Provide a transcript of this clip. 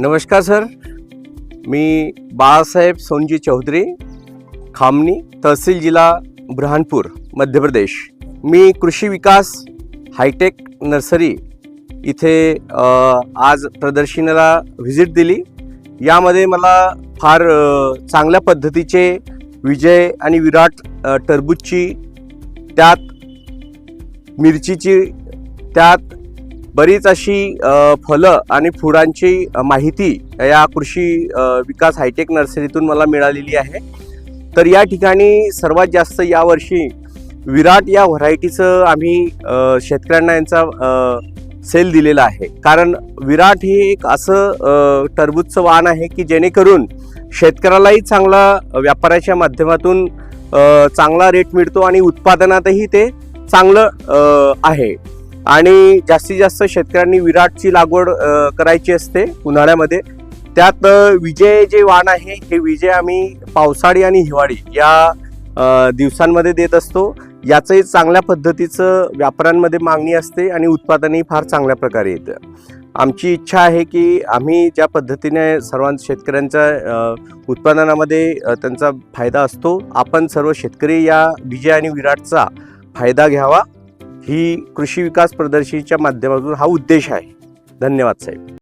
नमस्कार सर. मी बाळासाहेब सोनजी चौधरी खामणी तहसील जिल्हा बुरहानपूर मध्य प्रदेश. मी कृषी विकास हायटेक नर्सरी इथे आज प्रदर्शनाला व्हिजिट दिली. यामध्ये मला फार चांगल्या पद्धतीचे विजय आणि विराट टरबूजची त्यात मिरचीची त्यात बरीच अशी फलं आणि फुलांची माहिती या कृषी विकास हायटेक नर्सरीतून मला मिळालेली आहे. तर या ठिकाणी सर्वात जास्त यावर्षी विराट या व्हरायटीचं आम्ही शेतकऱ्यांना यांचा सेल दिलेला आहे. कारण विराट हे एक असं टरबूजचं वाण आहे की जेणेकरून शेतकऱ्यालाही चांगला व्यापाराच्या माध्यमातून चांगला रेट मिळतो आणि उत्पादनातही ते चांगलं आहे. आणि जास्तीत जास्त शेतकऱ्यांनी विराटची लागवड करायची असते उन्हाळ्यामध्ये. त्यात विजय जे वाण आहे हे विजय आम्ही पावसाळी आणि हिवाळी या दिवसांमध्ये देत असतो. याचंही चांगल्या पद्धतीचं व्यापाऱ्यांमध्ये मागणी असते आणि उत्पादनही फार चांगल्या प्रकारे येतं. आमची इच्छा आहे की आम्ही ज्या पद्धतीने सर्वां शेतकऱ्यांच्या उत्पादनामध्ये त्यांचा फायदा असतो आपण सर्व शेतकरी या विजय आणि विराटचा फायदा घ्यावा. ही कृषी विकास प्रदर्शनीच्या माध्यमातून हा उद्देश आहे. धन्यवाद साहेब.